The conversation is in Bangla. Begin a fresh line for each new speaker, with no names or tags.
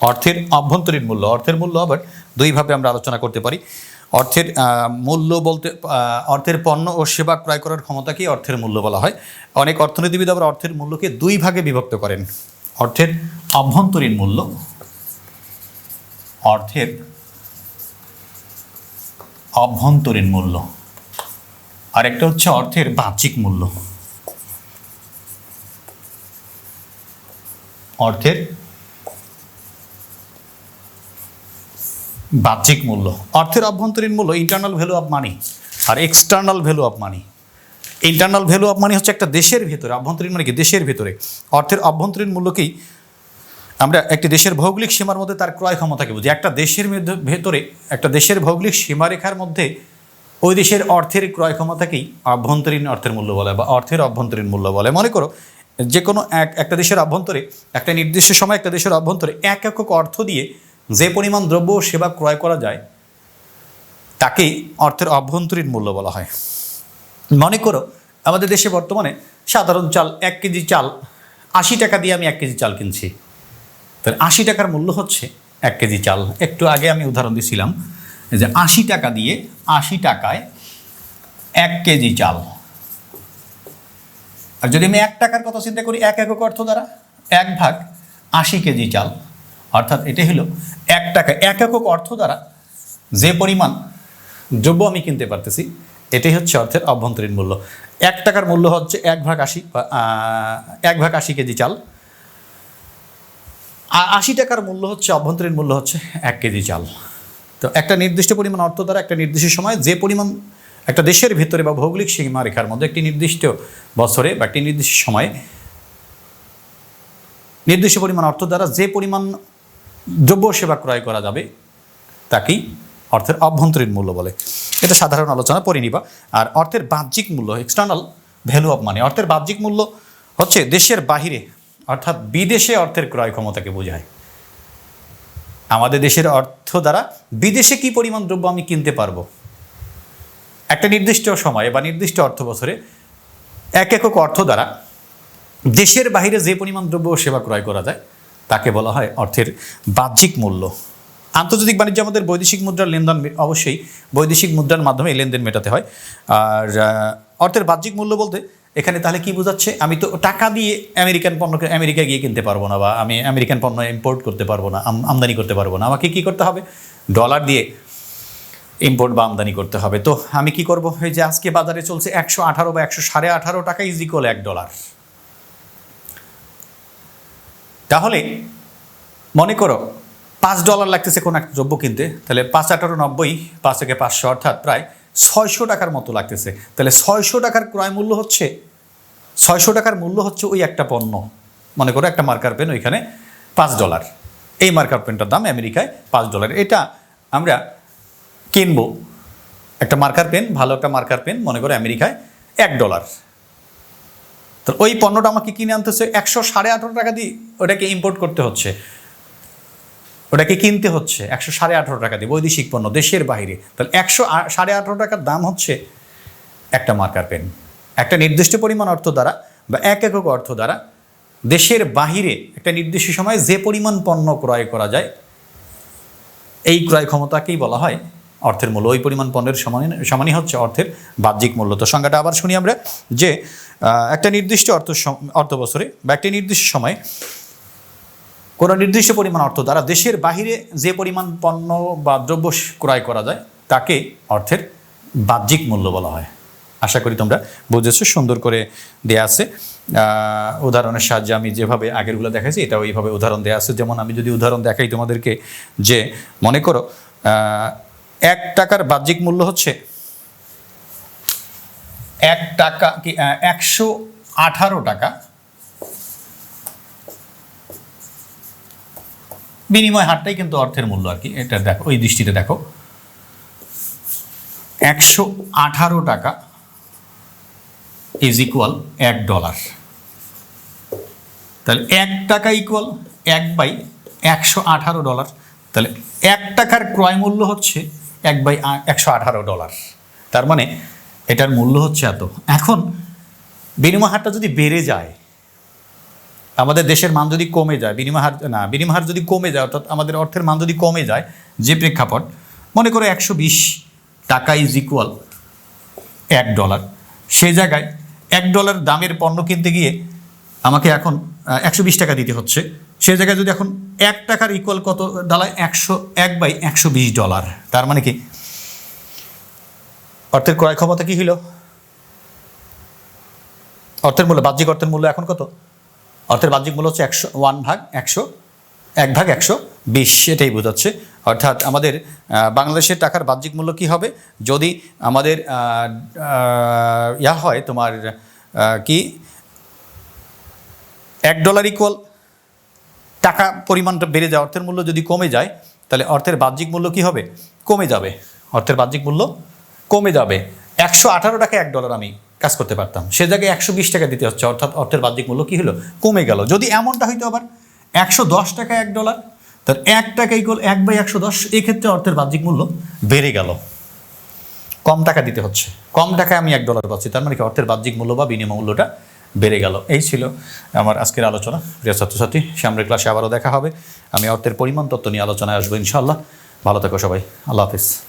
অর্থের অভ্যন্তরীণ মূল্য, অর্থের মূল্য আবার দুইভাবে আমরা আলোচনা করতে পারি। অর্থের মূল্য বলতে অর্থের পণ্য ও সেবা ক্রয় করার ক্ষমতাকেই অর্থের মূল্য বলা হয়। অনেক অর্থনীতিবিদ আবার অর্থের মূল্যকে দুই ভাগে বিভক্ত করেন। অর্থের অভ্যন্তরীণ মূল্য, অর্থের অভ্যন্তরীণ মূল্য, আরেকটা হচ্ছে অর্থের বাহ্যিক মূল্য। অর্থের বাহ্যিক মূল্য, অর্থের অভ্যন্তরীণ মূল্য internal value of money R external value of money internal value of money হচ্ছে একটা দেশের ভেতরে, অভ্যন্তরীণ মানে কি? দেশের ভেতরে। অর্থের অভ্যন্তরীণ মূল্যকেই আমরা একটি দেশের ভৌগোলিক সীমার মধ্যে তার ক্রয় ক্ষমতাকে বুঝি। একটা দেশের ভেতরে, একটা দেশের ভৌগোলিক সীমারেখার মধ্যে ওই দেশের অর্থের ক্রয় ক্ষমতাকেই অভ্যন্তরীণ অর্থের মূল্য বলে বা অর্থের অভ্যন্তরীণ মূল্য বলে। মনে করো, যে কোনো এক একটা দেশের অভ্যন্তরে, একটা নির্দিষ্ট সময় একটা দেশের অভ্যন্তরে এক একক অর্থ দিয়ে যে পরিমাণ দ্রব্য সেবা ক্রয় করা যায় তাকেই অর্থের অভ্যন্তরীণ মূল্য বলা হয়। মনে করো, আমাদের দেশে বর্তমানে সাধারণ চাল এক কেজি চাল, আশি টাকা দিয়ে আমি এক কেজি চাল কিনছি। তাহলে আশি টাকার মূল্য হচ্ছে এক কেজি চাল। একটু আগে আমি উদাহরণ দিয়েছিলাম যে আশি টাকা দিয়ে আশি টাকায় এক কেজি চাল। আর যদি আমি এক টাকার কথা চিন্তা করি, এক একক অর্থ দ্বারা, এক ভাগ আশি কেজি চাল। অর্থাৎ এটাই হলো এক টাকা, এক একক অর্থ দ্বারা যে পরিমাণ দ্রব্য আমি কিনতে পারতেছি, এটাই হচ্ছে অর্থের অভ্যন্তরীণ মূল্য। এক টাকার মূল্য হচ্ছে এক ভাগ আশি এক ভাগ আশি কেজি চাল। আশি টাকার মূল্য হচ্ছে, অভ্যন্তরীণ মূল্য হচ্ছে এক কেজি চাল। তো একটা নির্দিষ্ট পরিমাণ অর্থ দ্বারা একটা নির্দিষ্ট সময় যে পরিমাণ একটা দেশের ভিতরে বা ভৌগোলিক সীমারেখার মধ্যে একটি নির্দিষ্ট বছরে বা একটি নির্দিষ্ট সময়ে নির্দিষ্ট পরিমাণ অর্থ দ্বারা যে পরিমাণ দ্রব্য সেবা ক্রয় করা যাবে তাকেই অর্থের অভ্যন্তরীণ মূল্য বলে। এটা সাধারণ আলোচনা, পড়ে নিবা। আর অর্থের বাহ্যিক মূল্য এক্সটার্নাল ভ্যালু অফ মানি অর্থের বাহ্যিক মূল্য হচ্ছে দেশের বাহিরে, অর্থাৎ বিদেশে অর্থের ক্রয় ক্ষমতাকে বোঝায়। আমাদের দেশের অর্থ দ্বারা বিদেশে কি পরিমাণ দ্রব্য আমি কিনতে পারব? একটা নির্দিষ্ট সময়ে বা নির্দিষ্ট অর্থ বছরে এক একক অর্থ দ্বারা দেশের বাইরে যে পরিমাণ দ্রব্য সেবা ক্রয় করা যায় তাকে বলা হয় অর্থের বাহ্যিক মূল্য। আন্তর্জাতিক বাণিজ্য আমাদের বৈদেশিক মুদ্রার লেনদেন অবশ্যই বৈদেশিক মুদ্রার মাধ্যমে লেনদেন মেটাতে হয়। আর অর্থের বাহ্যিক মূল্য বলতে, এখানে তাহলে কি বোঝাচ্ছে? আমি তো টাকা দিয়ে আমেরিকান পণ্যকে আমেরিকা গিয়ে কিনতে পারব না বা আমি আমেরিকান পণ্য ইম্পোর্ট করতে পারব না, আম- আমদানি করতে পারব না। আমাকে কি করতে হবে? ডলার দিয়ে ইম্পোর্ট বা আমদানি করতে হবে। তো আমি কি করব? যে আজকে বাজারে চলছে একশো আঠারো বা একশো সাড়ে আঠারো টাকা ইজ ইকুয়াল এক ডলার। তাহলে মনে করো পাঁচ ডলার লাগতেছে কোনো একটা দ্রব্য কিনতে, তাহলে পাঁচ আঠারো নব্বই, পাঁচ থেকে পাঁচশো অর্থাৎ প্রায় ছয়শো টাকার মতো লাগতেছে। তাহলে ছয়শো টাকার ক্রয় মূল্য হচ্ছে, ছয়শো টাকার মূল্য হচ্ছে ওই একটা পণ্য। মনে করো একটা মার্কার পেন ওইখানে পাঁচ ডলার। এই মার্কার পেনটার দাম আমেরিকায় পাঁচ ডলার। এটা আমরা কিনবো। একটা মার্কার পেন, ভালো একটা মার্কার পেন, মনে করো আমেরিকায় এক ডলার। তো ওই পণ্যটা আমাকে কিনে আনতে হচ্ছে একশো সাড়ে আঠারো টাকা দিয়ে ওটাকে ইম্পোর্ট করতে হচ্ছে। ওটাকে কিনতে হচ্ছে, একশো সাড়ে আঠারো টাকা দিয়ে, বৈদেশিক পণ্য, দেশের বাইরে। তাহলে একশো সাড়ে আঠারো টাকার দাম হচ্ছে একটা মার্কার পেন একটা নির্দিষ্ট পরিমাণ অর্থ দ্বারা বা এক একক অর্থ দ্বারা দেশের বাহিরে একটা নির্দিষ্ট সময়ে যে পরিমাণ পণ্য ক্রয় করা যায়, এই ক্রয় ক্ষমতাকেই বলা হয় অর্থের মূল্য, ওই পরিমাণ পণ্যের সমান সমানই হচ্ছে অর্থের বাহ্যিক মূল্য। তো সংজ্ঞাটা আবার শুনি আমরা যে একটা নির্দিষ্ট অর্থ অর্থ বছরে বা একটি নির্দিষ্ট সময়ে কোনো নির্দিষ্ট পরিমাণ অর্থ দ্বারা দেশের বাহিরে যে পরিমাণ পণ্য বা দ্রব্য ক্রয় করা যায়, তাকে অর্থের বাহ্যিক মূল্য বলা হয়। আশা করি তোমরা বুঝেছ, সুন্দর করে দেয়া আছে। উদাহরণের সাহায্যে আমি যেভাবে আগেরগুলো দেখাইছি এটা ওইভাবে উদাহরণ দেওয়া আছে। যেমন আমি যদি উদাহরণ দেখাই তোমাদেরকে যে, মনে করো এক টাকার বাহ্যিক মূল্য হচ্ছে এক টাকা কি একশো আঠারো টাকা। বিনিময় হারটাই কিন্তু অর্থের মূল্য আর কি, এটা দেখো, ওই দৃষ্টিতে দেখো। একশো আঠারো টাকা ইজ ইকুয়াল এক ডলার তাহলে এক টাকা ইকুয়াল এক বাই একশো আঠারো ডলার তাহলে এক টাকার ক্রয় মূল্য হচ্ছে এক বাই একশো আঠারো ডলার। তার মানে এটার মূল্য হচ্ছে এত। এখন বিনিময় হারটা যদি বেড়ে যায়, আমাদের দেশের মান যদি কমে যায়, বিনিময় হার, না, বিনিময় হার যদি কমে যায়, অর্থাৎ আমাদের অর্থের মান যদি কমে যায়, যে প্রেক্ষাপট, মনে করো একশো বিশ টাকা ইজ ইকুয়াল এক ডলার। সেই জায়গায় এক ডলার দামের পণ্য কিনতে গিয়ে আমাকে এখন একশো বিশ টাকা দিতে হচ্ছে। সেই জায়গায় যদি এখন এক টাকার ইকুয়াল কত, দাঁড়ায় একশো, এক বাই একশো বিশ ডলার তার মানে কি? অর্থের ক্রয় ক্ষমতা কি হইল? অর্থের মূল্য, বাহ্যিক অর্থের মূল্য এখন কত? অর্থের বাহ্যিক মূল্য হচ্ছে একশো ওয়ান ভাগ একশো, এক ভাগ একশো বিশ, এটাই বোঝাচ্ছে। অর্থাৎ আমাদের বাংলাদেশের টাকার বাহ্যিক মূল্য কি হবে? যদি আমাদের ইয়া হয় তোমার কি? এক ডলার ইকুয়াল টাকা পরিমাণটা বেড়ে যায়, অর্থের মূল্য যদি কমে যায়, তাহলে অর্থের বাহ্যিক মূল্য কি হবে? কমে যাবে। অর্থের বাহ্যিক মূল্য কমে যাবে। একশো আঠারো টাকা এক ডলার আমি কাজ করতে পারতাম। সে জায়গায় একশো বিশ টাকা দিতে হচ্ছে, অর্থাৎ অর্থের বাহ্যিক মূল্য কী হলো? কমে গেল। যদি এমনটা হইতো আবার, একশো দশ টাকা এক ডলার তার এক টাকা ইকুয়াল এক বাই একশো দশ এক্ষেত্রে অর্থের বাহ্যিক মূল্য বেড়ে গেল। কম টাকা দিতে হচ্ছে। কম টাকায় আমি এক ডলার পাচ্ছি, তার মানে কি অর্থের বাহ্যিক মূল্য বা বিনিময় মূল্যটা বেড়ে গেল। এই ছিল আমার আজকের আলোচনা। প্রিয় ছাত্রছাত্রী, সামনের ক্লাসে আবারও দেখা হবে। আমি অর্থের পরিমাণ তত্ত্ব নিয়ে আলোচনায় আসব ইনশাল্লাহ ভালো থাকো সবাই। আল্লাহ হাফিজ।